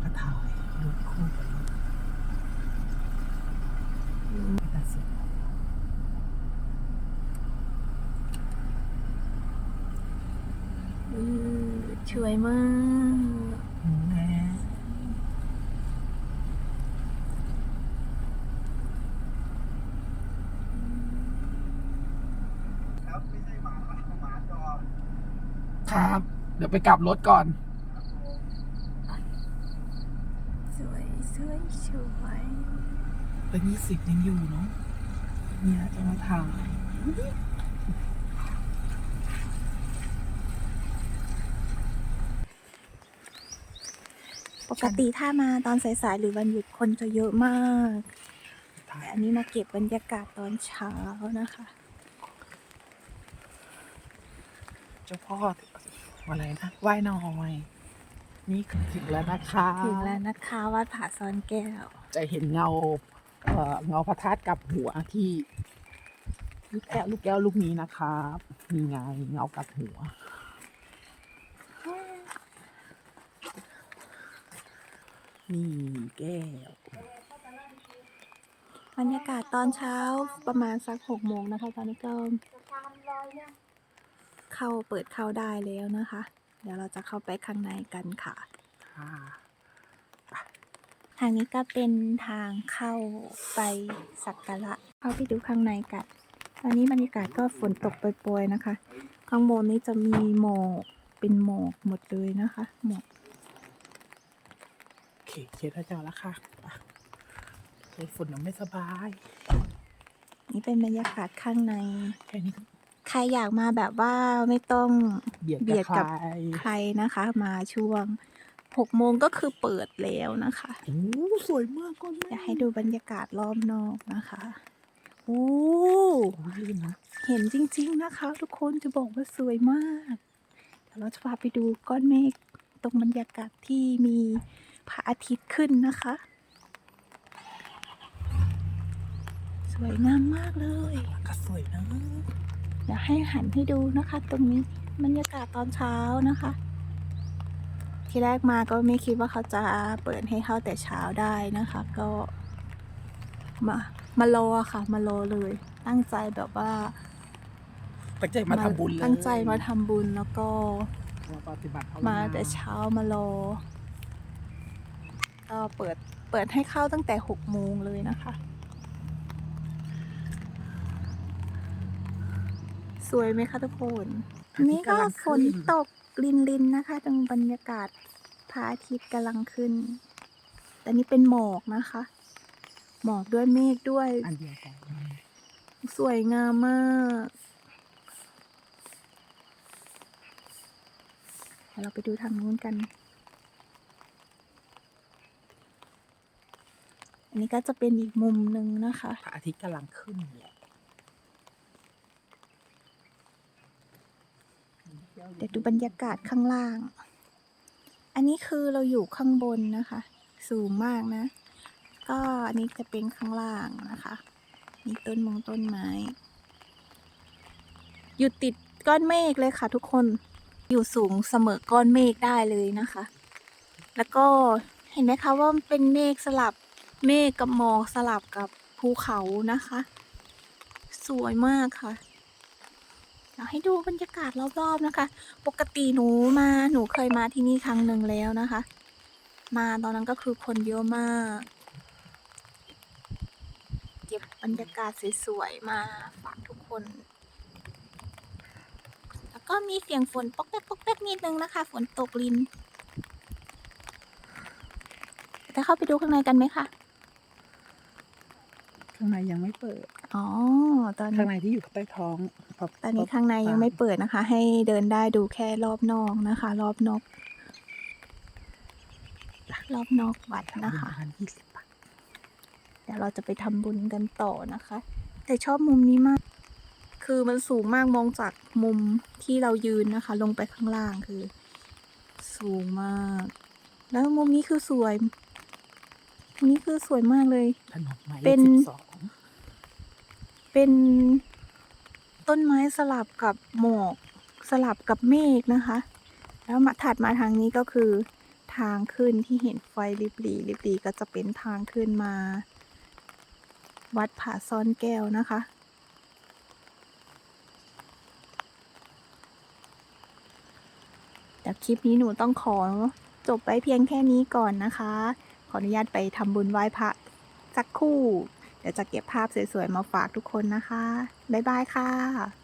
แล้วก็ถ่ายรูปคู่กันตัดเสร็จอือช่วยมากอืมแม่ครับไม่ใช่หมาหมาหมาจรครับ เดี๋ยวไปกลับรถก่อน สวย สวยสวยแต่ยี่สิบยังอยู่เนาะเนี่ยจะมาถ่ายปกติถ้ามาตอนสายๆหรือวันหยุดคนจะเยอะมากถ่ายแต่อันนี้มาเก็บบรรยากาศตอนเช้านะคะ เจ้าพ่ออะไรนะไหว้น้อย นี่ถึงแล้วนะคะถึงแล้วนะคะวัดผาซ่อนแก้ว จะเห็นเงาเอ่อเงาพระธาตุกับหัวที่ลูกแก้วลูกแก้วลูกนี้นะครับมีไงเงากับหัวนี่แก้วบรรยากาศตอนเช้าประมาณสักหกโมงนะคะ ตอนนี้ก็เข้าเปิดเข้าได้แล้วนะคะ เดี๋ยวเราจะเข้าไปข้างในกันค่ะค่ะ ทางนี้ก็เป็นทางเข้าไปสักการะเข้าไปดูข้างในกันตอนนี้บรรยากาศก็ฝนตกโปรยๆนะคะ ข้างบนนี้จะมีหมอกเป็นหมอกหมดเลยนะคะหมอกโอเคเคสแล้วเจ้าแล้วค่ะอะใส่ฝุ่นมันไม่สบาย นี่เป็นบรรยากาศข้างในแค่นี้ก็ ใครอยากมาแบบว่าไม่ต้องเบียดเบียดกักับบใครใครนะคะ มาช่วงหกโมงก็คือเปิดแล้วนะคะ โอ้สวยมากก้อนแม่อยากให้ดูบรรยากาศรอบนอกนะคะโอ้โอ้ยนะเห็นจริงๆนะคะ ทุกคนจะบอกว่าสวยมาก เดี๋ยวเราจะพาไปดูก้อนเมฆตรงบรรยากาศที่มีพระอาทิตย์ขึ้นนะคะ สวยงามมากเลย ก็สวยนะ เดี๋ยวให้หันให้ดูนะคะ ตรงนี้บรรยากาศตอนเช้านะคะ ที่แรกมาก็ไม่คิดว่าเขาจะเปิดให้เข้าแต่เช้าได้นะคะ ก็มามารอค่ะ มารอเลย ตั้งใจแบบว่าตั้งใจมาทำบุญเลยตั้งใจมาทำบุญแล้วก็มาปฏิบัติภวนามาแต่เช้ามารอก็เปิดเปิดให้เข้าตั้งแต่หกโมงเลยนะคะ สวยไหมคะทุกคน นี่ก็ฝนตกลินลินๆนะคะ ตรงบรรยากาศพระอาทิตย์กำลังขึ้น แต่นี่เป็นหมอกนะคะ หมอกด้วยเมฆด้วย อันเดียวกันสวยงามมากเดี๋ยวเราไปดูทางนู้นกัน อันนี้ก็จะเป็นอีกมุมหนึ่งนะคะ พระอาทิตย์กำลังขึ้นเนี่ย เดี๋ยวดูบรรยากาศข้างล่าง อันนี้คือเราอยู่ข้างบนนะคะ สูงมากนะ ก็อันนี้จะเป็นข้างล่างนะคะ มีต้นมงต้นไม้ อยู่ติดก้อนเมฆเลยค่ะทุกคน อยู่สูงเสมอก้อนเมฆได้เลยนะคะ แล้วก็เห็นไหมคะว่ามันเป็นเมฆสลับเมฆกับหมอกสลับกับภูเขานะคะ สวยมากค่ะ ยาให้ดูบรรยากาศรอบๆนะคะ ปกติหนูมาหนูเคยมาที่นี่ครั้งหนึ่งแล้วนะคะ มาตอนนั้นก็คือคนเยอะมากเก็บบรรยากาศสวยๆมาฝากทุกคน แล้วก็มีเสียงฝนปอกแป๊กปอกแป๊กนิดนึงนะคะ ฝนตกลินจะเข้าไปดูข้างในกันไหมคะข้างในยังไม่เปิด อ๋อ ตอนข้างนี้ในที่อยู่ใต้ท้องพตอนนี้ข้างในยังไม่เปิดนะคะ ให้เดินได้ดูแค่รอบนอกนะคะ รอบนอก รอบนอกวัดนะนะคะคะยี่สิบบาทเดี๋ยวเราจะไปทำบุญกันต่อนะคะ แต่ชอบมุมนี้มาก คือมันสูงมากมองจากมุมที่เรายืนนะคะ ลงไปข้างล่างคือ สูงมาก แล้วมุมนี้คือสวยมุมนี้คือสวยมากเลยถนนหมายเลเป็ขนสิบสอง เป็นต้นไม้สลับกับหมอกสลับกับเมฆนะคะ แล้วมาถัดมาทางนี้ก็คือทางขึ้นที่เห็นไฟริบหรี่ริบหรี่ก็จะเป็นทางขึ้นมา วัดผาซ่อนแก้วนะคะเดี๋ยวคลิปนี้หนูต้องขอจบไปเพียงแค่นี้ก่อนนะคะ ขออนุญาตไปทำบุญไหว้พระสักครู่ เดี๋ยวจะเก็บภาพสวยๆ มาฝากทุกคนนะคะ บ๊ายบายค่ะ